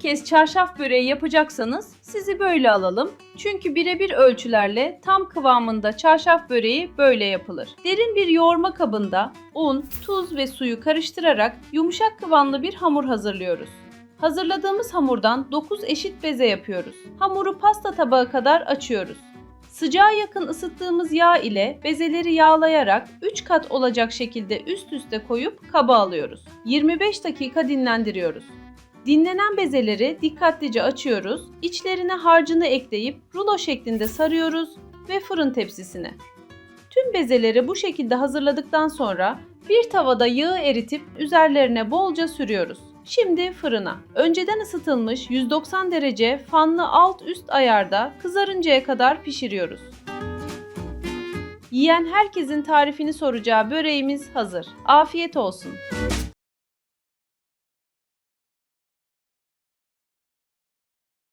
Kez çarşaf böreği yapacaksanız sizi böyle alalım. Çünkü birebir ölçülerle tam kıvamında çarşaf böreği böyle yapılır. Derin bir yoğurma kabında un, tuz ve suyu karıştırarak yumuşak kıvamlı bir hamur hazırlıyoruz. Hazırladığımız hamurdan 9 eşit beze yapıyoruz. Hamuru pasta tabağı kadar açıyoruz. Sıcağa yakın ısıttığımız yağ ile bezeleri yağlayarak 3 kat olacak şekilde üst üste koyup kaba alıyoruz. 25 dakika dinlendiriyoruz. Dinlenen bezeleri dikkatlice açıyoruz, içlerine harcını ekleyip rulo şeklinde sarıyoruz ve fırın tepsisine. Tüm bezeleri bu şekilde hazırladıktan sonra bir tavada yağı eritip üzerlerine bolca sürüyoruz. Şimdi fırına. Önceden ısıtılmış 190 derece fanlı alt üst ayarda kızarıncaya kadar pişiriyoruz. Yiyen herkesin tarifini soracağı böreğimiz hazır. Afiyet olsun.